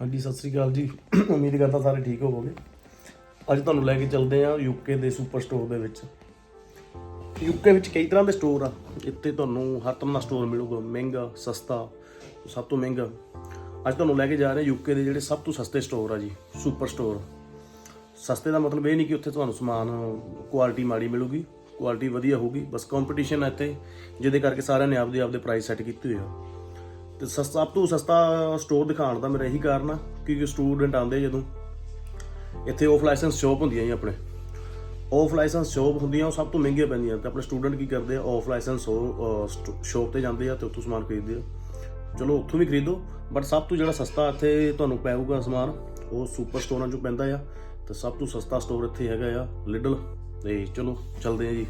ਹਾਂਜੀ, ਸਤਿ ਸ੍ਰੀ ਅਕਾਲ ਜੀ। ਉਮੀਦ ਕਰਦਾ ਸਾਰੇ ਠੀਕ ਹੋਵੋਗੇ। ਅੱਜ ਤੁਹਾਨੂੰ ਲੈ ਕੇ ਚੱਲਦੇ ਆ ਯੂਕੇ ਦੇ ਸੁਪਰ ਸਟੋਰ ਦੇ ਵਿੱਚ। ਯੂਕੇ ਵਿੱਚ ਕਈ ਤਰ੍ਹਾਂ ਦੇ ਸਟੋਰ ਆ। ਇੱਥੇ ਤੁਹਾਨੂੰ ਹਰ ਤਰ੍ਹਾਂ ਦਾ ਸਟੋਰ ਮਿਲੂਗਾ। ਮਹਿੰਗਾ, ਸਸਤਾ, ਸਭ ਤੋਂ ਮਹਿੰਗਾ। ਅੱਜ ਤੁਹਾਨੂੰ ਲੈ ਕੇ ਜਾ ਰਹੇ ਯੂਕੇ ਦੇ ਜਿਹੜੇ ਸਭ ਤੋਂ ਸਸਤੇ ਸਟੋਰ ਆ ਜੀ, ਸੁਪਰ ਸਟੋਰ। ਸਸਤੇ ਦਾ ਮਤਲਬ ਇਹ ਨਹੀਂ ਕਿ ਉੱਥੇ ਤੁਹਾਨੂੰ ਸਮਾਨ, ਕੁਆਲਿਟੀ ਮਾੜੀ ਮਿਲੂਗੀ, ਕੁਆਲਿਟੀ ਵਧੀਆ ਹੋਊਗੀ। ਬਸ ਕੰਪੀਟੀਸ਼ਨ ਹੈ ਇੱਥੇ, ਜਿਹਦੇ ਕਰਕੇ ਸਾਰਿਆਂ ਨੇ ਆਪਦੇ ਆਪਦੇ ਪ੍ਰਾਈਸ ਸੈੱਟ ਕੀਤੇ ਹੋਏ ਆ। ਤੇ ਸਸਤਾ ਸਭ ਤੋਂ ਸਸਤਾ ਸਟੋਰ ਦਿਖਾਉਣ ਦਾ ਮੇਰਾ ਇਹੀ ਕਾਰਨ ਆ, ਕਿਉਂਕਿ ਸਟੂਡੈਂਟ ਆਉਂਦੇ ਜਦੋਂ। ਇੱਥੇ ਆਫ ਲਾਇਸੈਂਸ ਸ਼ੋਪ ਹੁੰਦੀਆਂ ਜੀ ਆਪਣੇ। ਆਫ ਲਾਇਸੈਂਸ ਸ਼ੋਪ ਹੁੰਦੀਆਂ, ਉਹ ਸਭ ਤੋਂ ਮਹਿੰਗੀਆਂ ਪੈਂਦੀਆਂ। ਤੇ ਆਪਣੇ ਸਟੂਡੈਂਟ ਕੀ ਕਰਦੇ ਆ ਆਫ ਲਾਇਸੈਂਸ ਸ਼ੋਪ ਤੇ ਜਾਂਦੇ ਆ ਤੇ ਉੱਥੋਂ ਸਮਾਨ ਖਰੀਦਦੇ ਆ। ਚਲੋ, ਉੱਥੋਂ ਵੀ ਖਰੀਦੋ ਬਟ ਸਭ ਤੋਂ ਜਿਹੜਾ ਸਸਤਾ ਇੱਥੇ ਤੁਹਾਨੂੰ ਪਊਗਾ ਸਮਾਨ, ਉਹ ਸੁਪਰ ਸਟੋਰਾਂ 'ਚੋਂ ਪੈਂਦਾ ਆ। ਤੇ ਸਭ ਤੋਂ ਸਸਤਾ ਸਟੋਰ ਇੱਥੇ ਹੈਗਾ ਆ ਲਿਡਲ ਤੇ ਚਲੋ, ਚੱਲਦੇ ਆ ਜੀ।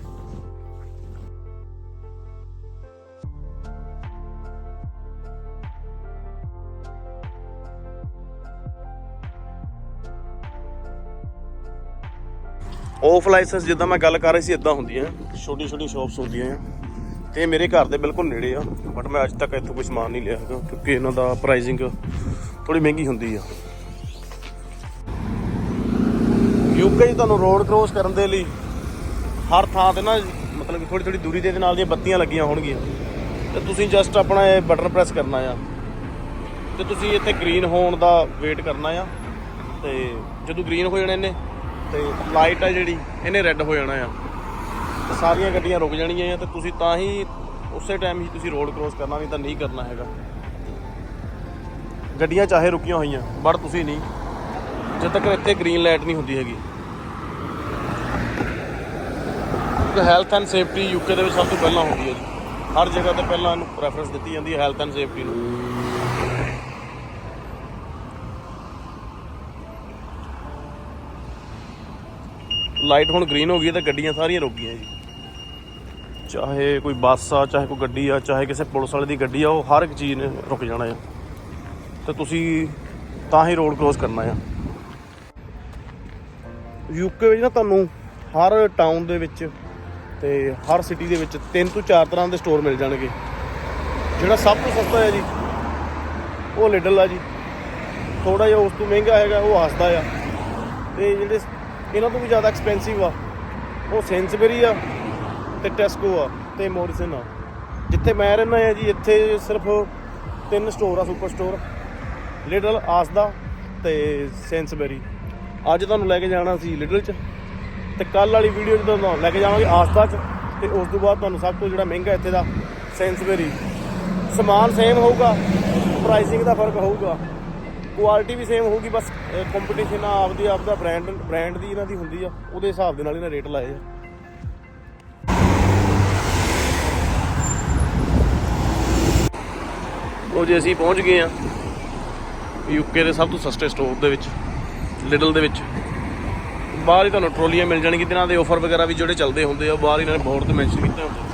ਆਫ ਲਾਇਸੈਂਸ ਜਿੱਦਾਂ ਮੈਂ ਗੱਲ ਕਰ ਰਹੀ ਸੀ ਇਦਾਂ ਹੁੰਦੀਆਂ ਛੋਟੀ ਛੋਟੀ ਸ਼ਾਪਸ ਹੁੰਦੀਆਂ ਆ। ਤੇ ਮੇਰੇ ਘਰ ਦੇ ਬਿਲਕੁਲ ਨੇੜੇ ਆ ਬਟ ਮੈਂ ਅੱਜ ਤੱਕ ਇੱਥੋਂ ਕੋਈ ਸਮਾਨ ਨਹੀਂ ਲਿਆ ਹੈਗਾ, ਕਿਉਂਕਿ ਇਹਨਾਂ ਦਾ ਪ੍ਰਾਈਸਿੰਗ ਥੋੜੀ ਮਹਿੰਗੀ ਹੁੰਦੀ ਆ। ਯੂਕੇ 'ਚ ਤੁਹਾਨੂੰ ਰੋਡ ਕ੍ਰੋਸ ਕਰਨ ਦੇ ਲਈ ਹਰ ਥਾਂ ਤੇ ਨਾ, ਮਤਲਬ ਕਿ ਥੋੜੀ ਥੋੜੀ ਦੂਰੀ ਦੇ ਨਾਲ ਦੀਆਂ ਬੱਤੀਆਂ ਲੱਗੀਆਂ ਹੋਣਗੀਆਂ। ਤੇ ਤੁਸੀਂ ਜਸਟ ਆਪਣਾ ਇਹ ਬਟਨ ਪ੍ਰੈਸ ਕਰਨਾ ਆ। ਤੇ ਤੁਸੀਂ ਇੱਥੇ ਗ੍ਰੀਨ ਹੋਣ ਦਾ ਵੇਟ ਕਰਨਾ ਆ। ਤੇ ਜਦੋਂ ਗ੍ਰੀਨ ਹੋ ਜਾਣੇ ਨੇ ਤੇ ਲਾਈਟ ਆ ਜਿਹੜੀ, ਇਹਨੇ ਰੈੱਡ ਹੋ ਜਾਣਾ ਆ। ਤੇ ਸਾਰੀਆਂ ਗੱਡੀਆਂ ਰੁਕ ਜਾਣੀਆਂ ਆ ਤੇ ਤੁਸੀਂ ਤਾਂ ਹੀ ਉਸੇ ਟਾਈਮ ਹੀ ਤੁਸੀਂ ਰੋਡ ਕ੍ਰੋਸ ਕਰਨਾ, ਨਹੀਂ ਤਾਂ ਨਹੀਂ ਕਰਨਾ ਹੈਗਾ। ਗੱਡੀਆਂ ਚਾਹੇ ਰੁਕੀਆਂ ਹੋਈਆਂ ਬਟ ਤੁਸੀਂ ਨਹੀਂ। ਜਦ ਤੱਕ ਇੱਥੇ ਗ੍ਰੀਨ ਲਾਈਟ ਨਹੀਂ ਹੁੰਦੀ ਹੈਗੀ। ਕਿਉਂਕਿ ਹੈਲਥ ਐਂਡ ਸੇਫਟੀ ਯੂਕੇ ਦੇ ਵਿੱਚ ਸਭ ਤੋਂ ਪਹਿਲਾਂ ਹੁੰਦੀ ਹੈ ਜੀ। ਹਰ ਜਗ੍ਹਾ ਤੇ ਪਹਿਲਾਂ ਇਹਨੂੰ ਪ੍ਰੈਫਰੈਂਸ ਦਿੱਤੀ ਜਾਂਦੀ ਹੈ ਹੈਲਥ ਐਂਡ ਸੇਫਟੀ ਨੂੰ। ਲਾਈਟ ਹੁਣ ਗ੍ਰੀਨ ਹੋ ਗਈ ਹੈ ਤਾਂ ਗੱਡੀਆਂ ਸਾਰੀਆਂ ਰੁਕ ਗਈਆਂ ਜੀ। ਚਾਹੇ ਕੋਈ ਬੱਸ ਆ, ਚਾਹੇ ਕੋਈ ਗੱਡੀ ਆ, ਚਾਹੇ ਕਿਸੇ ਪੁਲਿਸ ਵਾਲੇ ਦੀ ਗੱਡੀ ਆ, ਉਹ ਹਰ ਇੱਕ ਚੀਜ਼ ਨੇ ਰੁਕ ਜਾਣਾ ਆ। ਤੇ ਤੁਸੀਂ ਤਾਂ ਹੀ ਰੋਡ ਕ੍ਰੋਸ ਕਰਨਾ ਆ। ਯੂਕੇ ਵਿੱਚ ਨਾ ਤੁਹਾਨੂੰ ਹਰ ਟਾਊਨ ਦੇ ਵਿੱਚ ਤੇ ਹਰ ਸਿਟੀ ਦੇ ਵਿੱਚ ਤਿੰਨ ਤੋਂ ਚਾਰ ਤਰ੍ਹਾਂ ਦੇ ਸਟੋਰ ਮਿਲ ਜਾਣਗੇ। ਜਿਹੜਾ ਸਭ ਤੋਂ ਸਸਤਾ ਹੈ ਜੀ, ਉਹ ਲਿਡਲ ਆ ਜੀ। ਥੋੜਾ ਜਿਹਾ ਉਸ ਤੋਂ ਮਹਿੰਗਾ ਹੈਗਾ, ਉਹ ਹੱਸਦਾ ਆ। ਤੇ ਜਿਹੜੇ ਇਹਨਾਂ ਤੋਂ ਵੀ ਜ਼ਿਆਦਾ ਐਕਸਪੈਂਸਿਵ ਆ। ਉਹ ਸੈਂਸਬਰੀ ਆ ਤੇ ਟੈਸਕੋ ਆ ਤੇ ਮੋਰਿਸਨ ਆ। ਜਿੱਥੇ ਮੈਂ ਰਹਿੰਦਾ ਆ ਜੀ, ਇੱਥੇ ਸਿਰਫ ਤਿੰਨ ਸਟੋਰ ਆ ਸੁਪਰ ਸਟੋਰ ਲਿਟਲ ਆਸਦਾ ਤੇ ਸੈਂਸਬਰੀ ਅੱਜ ਤੁਹਾਨੂੰ ਲੈ ਕੇ ਜਾਣਾ ਸੀ ਲਿਡਲ ਚ ਤੇ ਕੱਲ ਵਾਲੀ ਵੀਡੀਓ ਜਦੋਂ ਤੁਹਾਨੂੰ ਲੈ ਕੇ ਜਾਵਾਂਗੇ ਆਸਦਾ ਚ ਤੇ ਉਸ ਤੋਂ ਬਾਅਦ ਤੁਹਾਨੂੰ ਸਭ ਤੋਂ ਜਿਹੜਾ ਮਹਿੰਗਾ ਇੱਥੇ ਦਾ ਸੈਂਸਬਰੀ ਸਮਾਨ ਸੇਮ ਹੋਊਗਾ ਪ੍ਰਾਈਸਿੰਗ ਦਾ ਫ਼ਰਕ ਹੋਊਗਾ। ਕੁਆਲਿਟੀ ਵੀ ਸੇਮ ਹੋਊਗੀ, ਬਸ ਕੰਪੀਟੀਸ਼ਨ ਆ ਆਪਦੀ, ਆਪਦਾ ਬ੍ਰਾਂਡ ਬ੍ਰਾਂਡ ਦੀ ਇਹਨਾਂ ਦੀ ਹੁੰਦੀ ਆ, ਉਹਦੇ ਹਿਸਾਬ ਦੇ ਨਾਲ ਇਹਨਾਂ ਰੇਟ ਲਾਏ ਆ। ਉਹ ਜੇ ਅਸੀਂ ਪਹੁੰਚ ਗਏ ਆ ਯੂਕੇ ਦੇ ਸਭ ਤੋਂ ਸਸਤੇ ਸਟੋਰ ਦੇ ਵਿੱਚ ਲਿਡਲ ਦੇ ਵਿੱਚ, ਬਾਹਰ ਹੀ ਤੁਹਾਨੂੰ ਟਰੋਲੀਆਂ ਮਿਲ ਜਾਣਗੀਆਂ, ਜਿਨ੍ਹਾਂ ਦੇ ਆਫਰ ਵਗੈਰਾ ਵੀ ਜਿਹੜੇ ਚੱਲਦੇ ਹੁੰਦੇ ਆ, ਉਹ ਬਾਹਰ ਇਹਨਾਂ ਨੇ ਬੋਰਡ ਤੇ ਮੈਂਸ਼ਨ ਕੀਤੇ ਹੁੰਦੇ